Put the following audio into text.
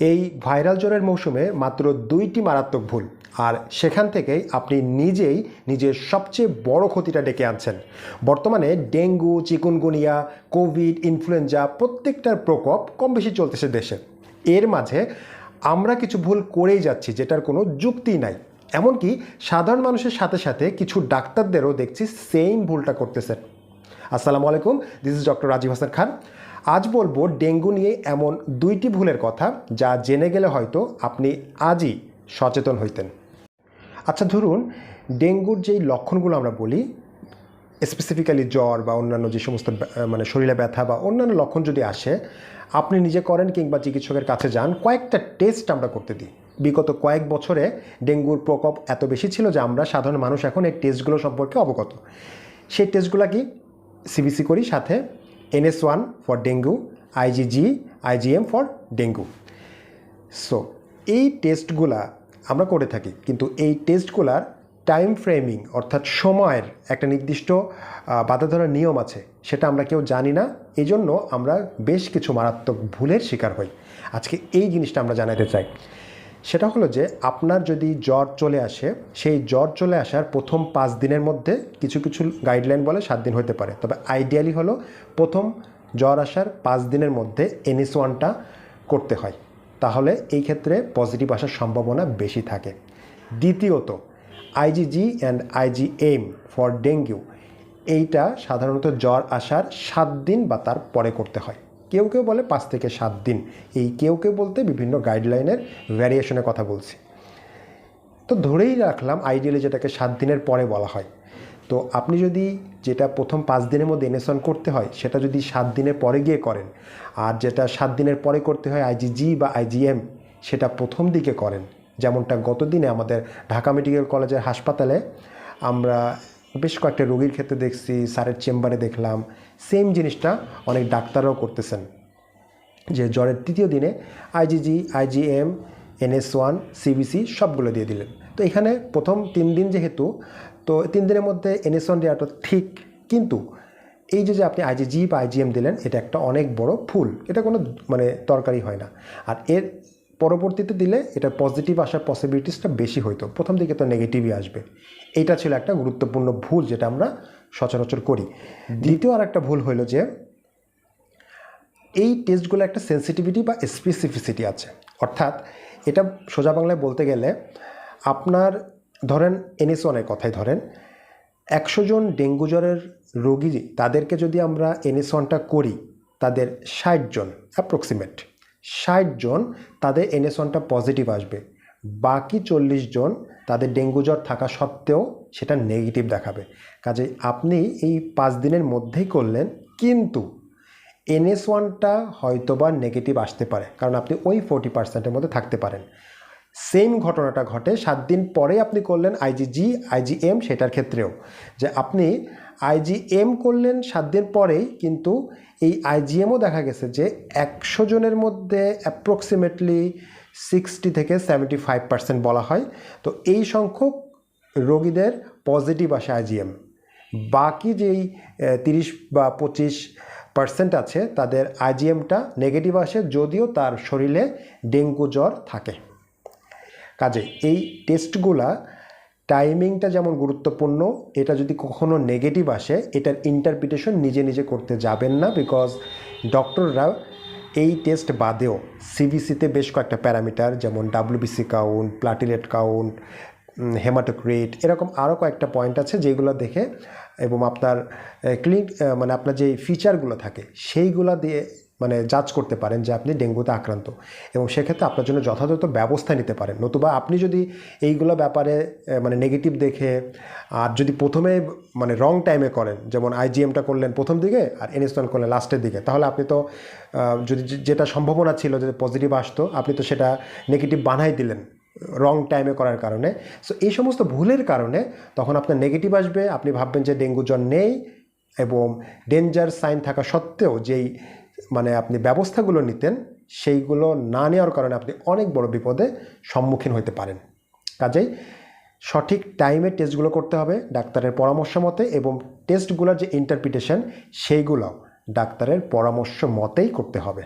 এই ভাইরাল জ্বরের মৌসুমে মাত্র দুইটি মারাত্মক ভুল। আর সেখান থেকেই আপনি নিজেই নিজের সবচেয়ে বড় ক্ষতিটা ডেকে আনছেন। বর্তমানে ডেঙ্গু, চিকুনগুনিয়া, কোভিড, ইনফ্লুয়েঞ্জা প্রত্যেকটার প্রকোপ কম বেশি চলতেছে দেশে। এর মাঝে আমরা কিছু ভুল করেই যাচ্ছি, যেটার কোনো যুক্তি নাই। এমনকি সাধারণ মানুষের সাথে সাথে কিছু ডাক্তারদেরও দেখছি সেম ভুলটা করতেছেন। আসসালামু আলাইকুম this is doctor Rajib Hasan Khan. আজ বলব ডেঙ্গু নিয়ে এমন দুইটি ভুলের কথা যা জেনে গেলে হয়তো আপনি আজই সচেতন হইতেন। আচ্ছা ধরুন ডেঙ্গুর যেই লক্ষণগুলো আমরা বলি স্পেসিফিক্যালি জ্বর বা অন্যান্য যে সমস্ত মানে শরীরে ব্যথা বা অন্যান্য লক্ষণ যদি আসে, আপনি নিজে করেন কিংবা চিকিৎসকের কাছে যান, কয়েকটা টেস্ট আমরা করতে দিই। বিগত কয়েক বছরে ডেঙ্গুর প্রকোপ এত বেশি ছিল যে আমরা সাধারণ মানুষ এখন এই টেস্টগুলো সম্পর্কে অবগত। সেই টেস্টগুলো কি? সিবিসি করি, সাথে NS one for dengue IgG IgM for dengue so এই টেস্টগুলা আমরা করে থাকি, কিন্তু এই টেস্টগুলার টাইম ফ্রেমিং অর্থাৎ সময়ের একটা নির্দিষ্ট বাধা ধরার নিয়ম আছে, সেটা আমরা কেউ জানি না এই জন্য আমরা বেশ কিছু মারাত্মক ভুলের শিকার হই। আজকে এই জিনিসটা আমরা জানাতে চাই। সেটা হলো যে আপনার যদি জ্বর চলে আসে, সেই জ্বর চলে আসার প্রথম পাঁচ দিনের মধ্যে কিছু কিছু গাইডলাইন বলে সাত দিন হতে পারে। তবে আইডিয়ালি হলো প্রথম জ্বর আসার পাঁচ দিনের মধ্যে এনএস ওয়ানটা করতে হয়। তাহলে এই ক্ষেত্রে পজিটিভ আসার সম্ভাবনা বেশি থাকে। দ্বিতীয়ত IgG and IgM for dengue এইটা সাধারণত জ্বর আসার সাত দিন বা তার পরে করতে হয়। কেউ কেউ বলে পাঁচ থেকে সাত দিন। এই কেউ কেউ বলতে বিভিন্ন গাইডলাইনের ভ্যারিয়েশনের কথা বলছি। তো ধরেই রাখলাম আইডিয়ালি যেটাকে সাত দিনের পরে বলা হয়। তো আপনি যদি যেটা প্রথম পাঁচ দিনের মধ্যে এনেসন করতে হয়, সেটা যদি সাত দিনের পরে গিয়ে করেন, আর যেটা সাত দিনের পরে করতে হয় আইজিজি বা আইজিএম সেটা প্রথম দিকে করেন। যেমনটা গত দিনে আমাদের ঢাকা মেডিকেল কলেজের হাসপাতালে আমরা বেশ কয়েকটা রোগীর ক্ষেত্রে দেখছি, স্যারের চেম্বারে দেখলাম। সেম জিনিসটা অনেক ডাক্তাররাও করতেছেন। যে জ্বরের তৃতীয় দিনে IgG IgM NS one CBC সবগুলো দিয়ে দিলেন। তো এখানে প্রথম তিন দিন যেহেতু, তো তিন দিনের মধ্যে এনএস ওয়ান দেওয়াটা ঠিক, কিন্তু এই যে যে আপনি আইজিজি বা আইজিএম দিলেন, এটা একটা অনেক বড় ফুল এটা কোনো মানে তরকারি হয় না। আর এর পরবর্তীতে দিলে এটা পজিটিভ আসার পসিবিলিটিসটা বেশি হইতো। প্রথম দিকে তো নেগেটিভই আসবে। এটা ছিল একটা গুরুত্বপূর্ণ ভুল যেটা আমরা সচরাচর করি। দ্বিতীয় আর একটা ভুল হইল যে এই টেস্টগুলো একটা সেন্সিটিভিটি বা স্পেসিফিসিটি আছে। অর্থাৎ এটা সোজা বাংলায় বলতে গেলে আপনার ধরেন এনএস ওয়ানের কথাই ধরেন একশো জন ডেঙ্গু জ্বরের রোগী তাদেরকে যদি আমরা এনএস ওয়ানটা করি তাদের ষাট জন অ্যাপ্রক্সিমেট ষাট জন তাদের ওয়ানটা পজিটিভ আসবে। বাকি চল্লিশ জন তাদের ডেঙ্গু জ্বর থাকা সত্ত্বেও সেটা নেগেটিভ দেখাবে। কাজে আপনি এই পাঁচ দিনের মধ্যেই করলেন, কিন্তু এনএস ওয়ানটা হয়তোবা নেগেটিভ আসতে পারে, কারণ আপনি ওই ফোর্টি পার্সেন্টের মধ্যে থাকতে পারেন। সেম ঘটনাটা ঘটে, সাত দিন পরে আপনি করলেন আইজিজি আইজিএম সেটার ক্ষেত্রেও। যে আপনি আইজিএম করলেন সাত দিন পরেই, কিন্তু এই আইজিএমও দেখা গেছে যে একশো জনের মধ্যে অ্যাপ্রক্সিমেটলি সিক্সটি থেকে সেভেন্টি ফাইভ পার্সেন্ট বলা হয়। তো এই সংখ্যক রোগীদের পজিটিভ আসে আইজিএম বাকি যেই তিরিশ বা পঁচিশ পার্সেন্ট আছে, তাদের আইজিএমটা নেগেটিভ আসে, যদিও তার শরীরে ডেঙ্গু জ্বর থাকে। কাজে এই টেস্টগুলা টাইমিংটা যেমন গুরুত্বপূর্ণ, এটা যদি কখনো নেগেটিভ আসে, এটার ইন্টারপ্রিটেশন নিজে নিজে করতে যাবেন না বিকজ ডক্টররা এই টেস্ট বাদেও সিবিসিতে বেশ কয়েকটা প্যারামিটার যেমন WBC count platelet count haematocrit এরকম আরও কয়েকটা পয়েন্ট আছে যেগুলো দেখে এবং আপনার ক্লিনিক মানে আপনার যে ফিচারগুলো থাকে, সেইগুলো দিয়ে মানে জাজ করতে পারেন যে আপনি ডেঙ্গুতে আক্রান্ত। এবং সেক্ষেত্রে আপনার জন্য যথাযথ ব্যবস্থা নিতে পারেন। নতুবা আপনি যদি এইগুলো ব্যাপারে মানে নেগেটিভ দেখে, আর যদি প্রথমে মানে রং টাইমে করেন, যেমন আইজিএমটা করলেন প্রথম দিকে, আর এনএসটন করলেন লাস্টের দিকে, তাহলে আপনি তো যদি যেটা সম্ভাবনা ছিল যে পজিটিভ আসতো, আপনি তো সেটা নেগেটিভ বানাই দিলেন রং টাইমে করার কারণে। সো এই সমস্ত ভুলের কারণে তখন আপনার নেগেটিভ আসবে, আপনি ভাববেন যে ডেঙ্গু জ্বর নেই, এবং ডেঞ্জার সাইন থাকা সত্ত্বেও যেই মানে আপনি ব্যবস্থাগুলো নিতেন, সেইগুলো না নেওয়ার কারণে আপনি অনেক বড় বিপদে সম্মুখীন হতে পারেন। কাজেই সঠিক টাইমে টেস্টগুলো করতে হবে ডাক্তারের পরামর্শ মতে এবং টেস্টগুলোর যে ইন্টারপ্রিটেশন সেইগুলো ডাক্তারের পরামর্শ মতেই করতে হবে।